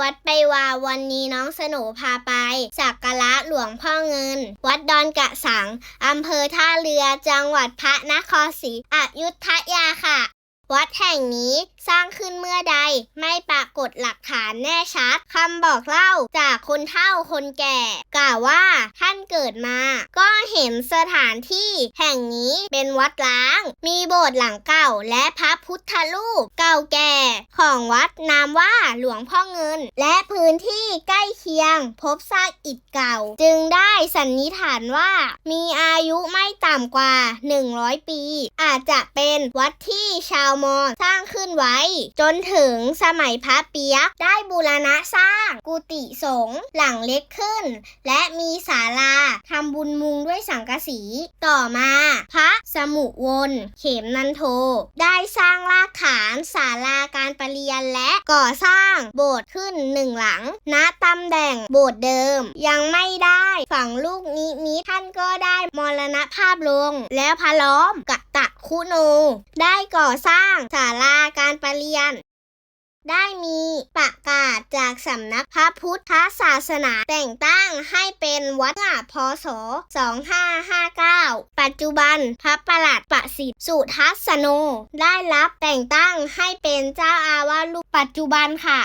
วัดไปวาวันนี้น้องสนุพาไป สักการะหลวงพ่อเงิน วัดดอนกะสังอำเภอท่าเรือจังหวัดพระนครศรีอยุธยาค่ะ วัดแห่งนี้สร้างขึ้นเมื่อใดไม่ปรากฏหลักฐานแน่ชัดคำบอกเล่าจากคนเฒ่าคนแก่ กล่าวว่าถ้า เกิดมา ก็เห็นสถานที่แห่งนี้เป็นวัดล้าง มีโบสถ์หลังเก่าและพระพุทธรูปเก่าแก่ของวัดนามว่าหลวงพ่อเงิน และพื้นที่ใกล้เคียง พบซากอิฐเก่า จึงได้สันนิษฐานว่ามีอา ต่ำกว่า 100 ปี อาจจะเป็นวัดที่ชาวมอญสร้างขึ้นไว้ จนถึงสมัยพระเปียกได้บูรณะสร้าง กุฏิสงฆ์หลังเล็กขึ้น และมีศาลาทำบุญมุงด้วยสังกะสี ต่อมา พระสมุวนเขมนันโท ได้สร้างรากฐานศาลาการประเรียนและก่อสร้างโบสถ์ขึ้นหนึ่งหลัง ณตำแหน่งโบสถ์เดิม ยังไม่ได้ฝังลูกนิมิตท่านก็ได้ รณภาพลง แล้วพระล้อมกะตะคุโน ได้ก่อสร้างศาลาการประเรียน ได้มีประกาศจากสำนักพระพุทธศาสนาแต่งตั้งให้เป็นวัดพศ 2559 ปัจจุบันพระประหลัดประสิทธิ์สุทัศโน ได้รับแต่งตั้งให้เป็นเจ้าอาวาสรูปปัจจุบันค่ะ